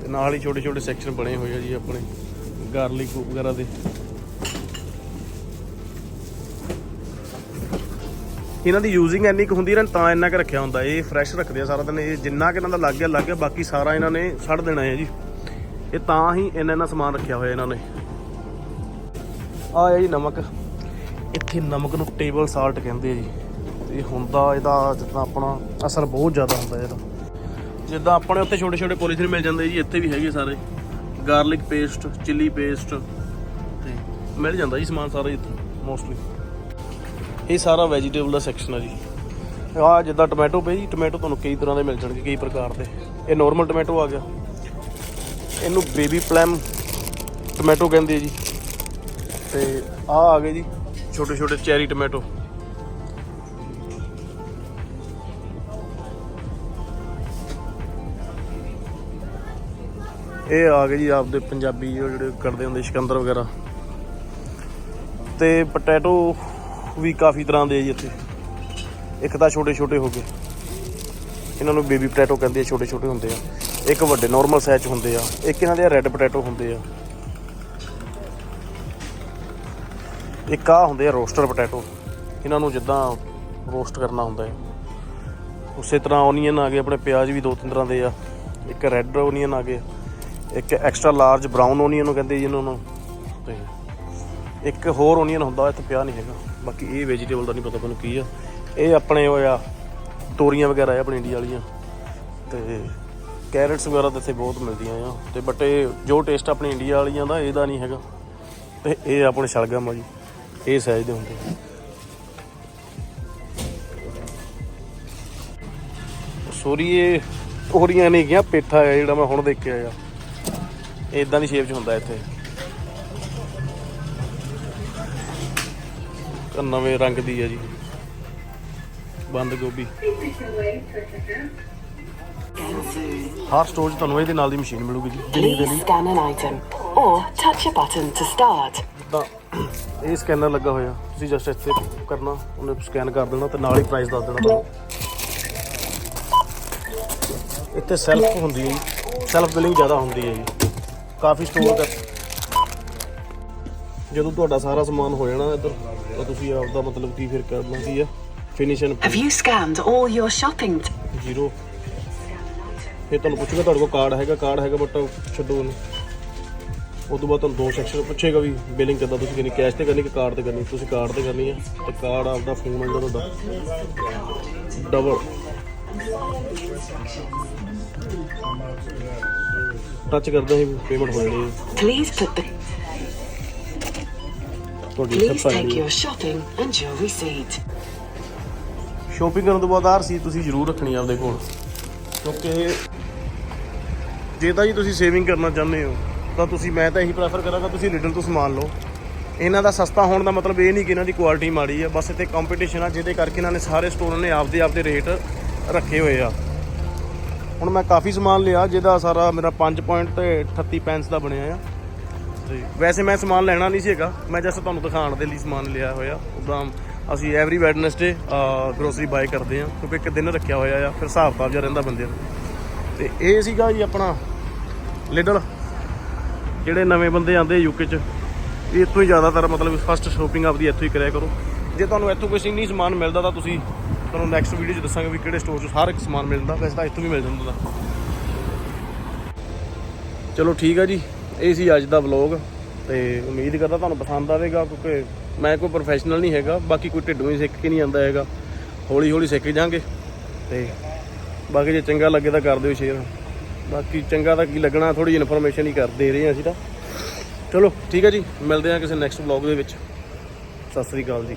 ਤੇ ਨਾਲ ਹੀ ਛੋਟੇ ਛੋਟੇ ਸੈਕਸ਼ਨ ਬਣੇ ਹੋਏ ਆ ਜੀ ਆਪਣੇ ਗਾਰਲਿਕ ਵਗੈਰਾ ਦੇ। ਇਹਨਾਂ ਦੀ ਯੂਜ਼ਿੰਗ ਇੰਨੀ ਕੁ ਹੁੰਦੀ ਹੈ ਨਾ ਤਾਂ ਇੰਨਾ ਕੁ ਰੱਖਿਆ ਹੁੰਦਾ। ਇਹ ਫਰੈਸ਼ ਰੱਖਦੇ ਆ ਸਾਰਾ ਦਿਨ। ਇਹ ਜਿੰਨਾ ਕਿ ਇਹਨਾਂ ਦਾ ਲੱਗ ਗਿਆ ਲੱਗ ਗਿਆ, ਬਾਕੀ ਸਾਰਾ ਇਹਨਾਂ ਨੇ ਛੱਡ ਦੇਣਾ ਹੈ ਜੀ। ਇਹ ਤਾਂ ਹੀ ਇੰਨਾ ਇੰਨਾ ਸਮਾਨ ਰੱਖਿਆ ਹੋਇਆ ਇਹਨਾਂ ਨੇ। ਆ ਹੈ ਜੀ ਨਮਕ। ਇੱਥੇ ਨਮਕ ਨੂੰ ਟੇਬਲ ਸਾਲਟ ਕਹਿੰਦੇ ਆ ਜੀ। ਇਹ ਹੁੰਦਾ ਇਹਦਾ ਜਿੱਦਾਂ ਆਪਣਾ ਅਸਰ ਬਹੁਤ ਜ਼ਿਆਦਾ ਹੁੰਦਾ ਇਹਦਾ। ਜਿੱਦਾਂ ਆਪਣੇ ਉੱਥੇ ਛੋਟੇ ਛੋਟੇ ਪੋਲੀਥੀਨ ਮਿਲ ਜਾਂਦੇ ਜੀ, ਇੱਥੇ ਵੀ ਹੈਗੇ ਸਾਰੇ। ਗਾਰਲਿਕ ਪੇਸਟ ਚਿੱਲੀ ਪੇਸਟ ਤੇ ਮਿਲ ਜਾਂਦਾ ਜੀ ਸਮਾਨ ਸਾਰਾ ਇੱਥੇ ਮੋਸਟਲੀ ਇਹ ਸਾਰਾ ਵੈਜੀਟੇਬਲ ਦਾ ਸੈਕਸ਼ਨ ਆ ਜੀ। ਆ ਜਿੱਦਾਂ ਟੋਮੈਟੋ ਪਈ ਜੀ ਟੋਮੈਟੋ ਤੁਹਾਨੂੰ ਕਈ ਤਰ੍ਹਾਂ ਦੇ ਮਿਲ ਜਾਣਗੇ, ਕਈ ਪ੍ਰਕਾਰ ਦੇ। ਇਹ ਨਾਰਮਲ ਟੋਮੈਟੋ ਆ ਗਿਆ। ਇਹਨੂੰ ਬੇਬੀ ਪਲਮ ਟੋਮੈਟੋ ਕਹਿੰਦੇ ਆ ਜੀ। ਤੇ ਆ ਆ ਗਏ ਜੀ ਛੋਟੇ ਛੋਟੇ ਚੈਰੀ ਟੋਮੈਟੋ ਇਹ ਆ ਗਏ ਜੀ ਆਪਦੇ ਪੰਜਾਬੀ ਜਿਹੜੇ ਕਰਦੇ ਹੁੰਦੇ, ਸ਼ਿਕੰਦਰ ਵਗੈਰਾ। ਤੇ ਪੋਟੈਟੋ ਵੀ ਕਾਫੀ ਤਰ੍ਹਾਂ ਦੇ ਆ ਜੀ ਇੱਥੇ। ਇੱਕ ਤਾਂ ਛੋਟੇ ਛੋਟੇ ਹੋ ਗਏ। ਇਹਨਾਂ ਨੂੰ ਬੇਬੀ ਪੋਟੈਟੋ ਕਹਿੰਦੇ ਆ ਛੋਟੇ ਛੋਟੇ ਹੁੰਦੇ ਆ। ਇੱਕ ਵੱਡੇ ਨਾਰਮਲ ਸਾਈਜ਼ ਹੁੰਦੇ ਆ। ਇੱਕ ਇਹਨਾਂ ਦੇ ਰੈੱਡ ਪੋਟੈਟੋ ਹੁੰਦੇ ਆ। ਇੱਕ ਆ ਹੁੰਦੇ ਆ ਰੋਸਟਰ ਪੋਟੈਟੋ ਇਹਨਾਂ ਨੂੰ ਜਿੱਦਾਂ ਰੋਸਟ ਕਰਨਾ ਹੁੰਦਾ ਹੈ। ਉਸੇ ਤਰ੍ਹਾਂ ਓਨੀਅਨ ਆ ਗਏ ਆਪਣੇ ਪਿਆਜ਼ ਵੀ ਦੋ ਤਿੰਨ ਤਰ੍ਹਾਂ ਦੇ ਆ। ਇੱਕ ਰੈੱਡ ਓਨੀਅਨ ਆ ਗਏ। ਇੱਕ ਐਕਸਟਰਾ ਲਾਰਜ ਬ੍ਰਾਊਨ ਓਨੀਅਨ ਨੂੰ ਕਹਿੰਦੇ ਜੀ ਇਹਨਾਂ ਨੂੰ। ਤੇ ਇੱਕ ਹੋਰ ਓਨੀਅਨ ਹੁੰਦਾ, ਇੱਥੇ ਪਿਆ ਨਹੀਂ ਹੈਗਾ। ਬਾਕੀ ਇਹ ਵੈਜੀਟੇਬਲ ਦਾ ਨਹੀਂ ਪਤਾ ਮੈਨੂੰ ਕੀ ਆ। ਇਹ ਆਪਣੇ ਉਹ ਆ, ਤੋਰੀਆਂ ਵਗੈਰਾ ਆ ਆਪਣੀ ਇੰਡੀਆ ਵਾਲੀਆਂ। ਤੇ ਕੈਰਟਸ ਵਗੈਰਾ ਤਾਂ ਇੱਥੇ ਬਹੁਤ ਮਿਲਦੀਆਂ ਆ। ਤੇ ਬਟ ਇਹ ਜੋ ਟੇਸਟ ਆਪਣੇ ਇੰਡੀਆ ਵਾਲੀਆਂ ਦਾ, ਇਹਦਾ ਨਹੀਂ ਹੈਗਾ। ਤੇ ਇਹ ਆਪਣੇ ਸ਼ਲਗਮ ਆ ਜੀ। ਇਹ ਸਾਈਜ਼ ਦੇ ਹੁੰਦੇ ਆ। ਸੋਰੀ ਇਹ ਤੋਰੀਆਂ ਨਹੀਂ ਗਿਆ ਪੇਠਾ ਆ ਜਿਹੜਾ ਮੈਂ ਹੁਣ ਦੇਖਿਆ ਆ। ਇਦਾਂ ਦੀ ਸ਼ੇਪ 'ਚ ਹੁੰਦਾ ਇੱਥੇ। ਨਵੇਂ ਰੰਗ ਦੀ ਹੈ ਜੀ। ਬੰਦ ਗੋਭੀ। ਹਰ ਸਟੋਰ 'ਚ ਤੁਹਾਨੂੰ ਇਹਦੇ ਨਾਲ ਦੀ ਮਸ਼ੀਨ ਮਿਲੂਗੀ ਜੀ ਬਿਲਿੰਗ ਦੇ Please ਲਈ scan an item or touch a button to start. ਤਾਂ ਇਹ ਸਕੈਨਰ ਲੱਗਾ ਹੋਇਆ ਤੁਸੀਂ ਜਸਟ ਇੱਥੇ ਕਰਨਾ ਉਹਨੇ ਸਕੈਨ ਕਰ ਦੇਣਾ ਤੇ ਨਾਲ ਹੀ ਪ੍ਰਾਈਸ ਦੱਸ ਦੇਣਾ ਤੁਹਾਨੂੰ। ਇੱਥੇ ਸੈਲਫ ਹੁੰਦੀ ਹੈ ਸੈਲਫ ਬਿਲਿੰਗ ਜ਼ਿਆਦਾ ਹੁੰਦੀ ਹੈ ਜੀ। ਕਾਫੀ ਸਟੋਰ ਕਰ ਜਦੋਂ ਤੁਹਾਡਾ ਸਾਰਾ ਸਮਾਨ ਹੋ ਜਾਣਾ ਇੱਧਰ ਤਾਂ ਤੁਸੀਂ ਆਪਦਾ ਮਤਲਬ ਕੀ ਫਿਰ ਕਰਨਾ ਕੀ ਆ finish and Have you scanned all your shopping? Zero ਫਿਰ ਤੁਹਾਨੂੰ ਪੁੱਛੂਗਾ ਤੁਹਾਡੇ ਕੋਲ ਕਾਰਡ ਹੈਗਾ ਕਾਰਡ ਹੈਗਾ ਬਟ ਛੱਡੋ ਉਹਨੂੰ। ਉਸ ਤੋਂ ਬਾਅਦ ਤੁਹਾਨੂੰ ਦੋ ਸੈਕਸ਼ਨ ਪੁੱਛੇਗਾ ਵੀ ਬਿਲਿੰਗ ਕਿੱਦਾਂ ਤੁਸੀਂ ਕਰਨੀ ਕੈਸ਼ ਤੇ ਕਰਨੀ ਕਿ ਕਾਰਡ ਤੇ ਕਰਨੀ? ਤੁਸੀਂ ਕਾਰਡ ਤੇ ਕਰਨੀ ਹੈ ਤੇ ਕਾਰਡ ਆਪਦਾ ਫੋਨ ਆ ਜਿਹੜਾ ਤੁਹਾਡਾ। ਡਬਲ ਟੱਚ ਕਰਦੇ ਹੀ ਪੇਮੈਂਟ ਹੋ ਜਾਣੀ ਹੈ put the. ਤੁਹਾਡੀ ਸਭ take your shopping and your receipt. Shopping ਕਰਨ ਤੋਂ ਬਾਅਦ ਆਹ ਰਸੀਦ ਤੁਸੀਂ ਜ਼ਰੂਰ ਰੱਖਣੀ ਆਪਦੇ ਕੋਲ। ਕਿਉਂਕਿ ਜੇ ਤਾਂ ਜੀ ਤੁਸੀਂ ਸੇਵਿੰਗ ਕਰਨਾ ਚਾਹੁੰਦੇ ਹੋ, ਤਾਂ ਤੁਸੀਂ, ਮੈਂ ਤਾਂ ਇਹੀ ਪ੍ਰੈਫਰ ਕਰਾਂਗਾ ਤੁਸੀਂ ਲਿਡਲ ਤੋਂ ਸਮਾਨ ਲਓ। ਇਹਨਾਂ ਦਾ ਸਸਤਾ ਹੋਣ ਦਾ ਮਤਲਬ ਇਹ ਨਹੀਂ ਕਿ ਇਹਨਾਂ ਦੀ ਕੁਆਲਿਟੀ ਮਾੜੀ ਆ, ਬਸ ਇੱਥੇ ਕੰਪੀਟੀਸ਼ਨ ਆ, ਜਿਹਦੇ ਕਰਕੇ ਇਹਨਾਂ ਨੇ ਸਾਰੇ ਸਟੋਰਾਂ ਨੇ ਆਪਦੇ ਆਪਦੇ ਰੇਟ ਰੱਖੇ ਹੋਏ ਆ। ਹੁਣ ਮੈਂ ਕਾਫੀ ਸਮਾਨ ਲਿਆ, ਜਿਹਦਾ ਸਾਰਾ ਮੇਰਾ 5.38 ਪੈਂਸ ਦਾ ਬਣਿਆ ਆ। ਤੇ ਵੈਸੇ ਮੈਂ ਸਮਾਨ ਲੈਣਾ ਨਹੀਂ ਸੀ ਹੈਗਾ, ਮੈਂ ਜਸਟ ਤੁਹਾਨੂੰ ਦਿਖਾਉਣ ਦੇ ਲਈ ਸਮਾਨ ਲਿਆ ਹੋਇਆ। ਉਦਾਂ ਅਸੀਂ ਐਵਰੀ ਵੈਡਨਸਡੇ ਗਰੋਸਰੀ ਬਾਏ ਕਰਦੇ ਆ, ਕਿਉਂਕਿ ਇੱਕ ਦਿਨ ਰੱਖਿਆ ਹੋਇਆ ਆ, ਫਿਰ ਹਿਸਾਬ ਕਿਤਾਬ ਜਿਹਾ ਰਹਿੰਦਾ ਬੰਦੇ ਦਾ। ਤੇ ਇਹ ਸੀਗਾ ਜੀ ਆਪਣਾ ਲਿਡਲ ਜਿਹੜੇ ਨਵੇਂ ਬੰਦੇ ਆਉਂਦੇ ਯੂਕੇ ਚ, ਇਹ ਇੱਥੋਂ ਹੀ ਜ਼ਿਆਦਾਤਰ ਮਤਲਬ ਫਸਟ ਸ਼ੋਪਿੰਗ ਆਪਦੀ ਇੱਥੋਂ ਹੀ ਕਰਿਆ ਕਰੋ। ਜੇ ਤੁਹਾਨੂੰ ਇੱਥੋਂ ਕੁਝ ਨਹੀਂ ਸਮਾਨ ਮਿਲਦਾ ਤਾਂ ਤੁਸੀਂ ਤੁਹਾਨੂੰ ਨੈਕਸਟ ਵੀਡੀਓ 'ਚ ਦੱਸਾਂਗੇ ਵੀ ਕਿਹੜੇ ਸਟੋਰ 'ਚ ਹਰ ਇੱਕ ਸਮਾਨ ਮਿਲਦਾ। ਵੈਸੇ ਤਾਂ ਇੱਥੋਂ ਵੀ ਮਿਲ ਜਾਂਦਾ। ਚਲੋ ਠੀਕ ਆ ਜੀ, ਇਹ ਸੀ ਅੱਜ ਦਾ ਵਲੌਗ ਤੇ ਉਮੀਦ ਕਰਦਾ ਤੁਹਾਨੂੰ ਪਸੰਦ ਆਵੇਗਾ, ਕਿਉਂਕਿ ਮੈਂ ਕੋਈ ਪ੍ਰੋਫੈਸ਼ਨਲ ਨਹੀਂ ਹੈਗਾ, ਬਾਕੀ ਕੋਈ ਢਿੱਡੋਂ ਹੀ ਸਿੱਖ ਕੇ ਨਹੀਂ ਆਂਦਾ ਹੈਗਾ। ਹੌਲੀ ਹੌਲੀ ਸਿੱਖ ਜਾਾਂਗੇ। ਤੇ ਬਾਕੀ ਜੇ ਚੰਗਾ ਲੱਗੇ ਤਾਂ ਕਰ ਦਿਓ ਸ਼ੇਅਰ ਬਾਕੀ ਚੰਗਾ ਤਾਂ ਕੀ ਲੱਗਣਾ ਥੋੜੀ ਜਿਹੀ ਇਨਫੋਰਮੇਸ਼ਨ ਹੀ ਕਰ ਦੇ ਰਹੇ ਹਾਂ ਅਸੀਂ ਤਾਂ। ਚਲੋ, ਠੀਕ ਹੈ ਜੀ, ਮਿਲਦੇ ਹਾਂ ਕਿਸੇ ਨੈਕਸਟ ਵਲੌਗ ਦੇ ਵਿੱਚ। ਸਤਿ ਸ੍ਰੀ ਅਕਾਲ ਜੀ।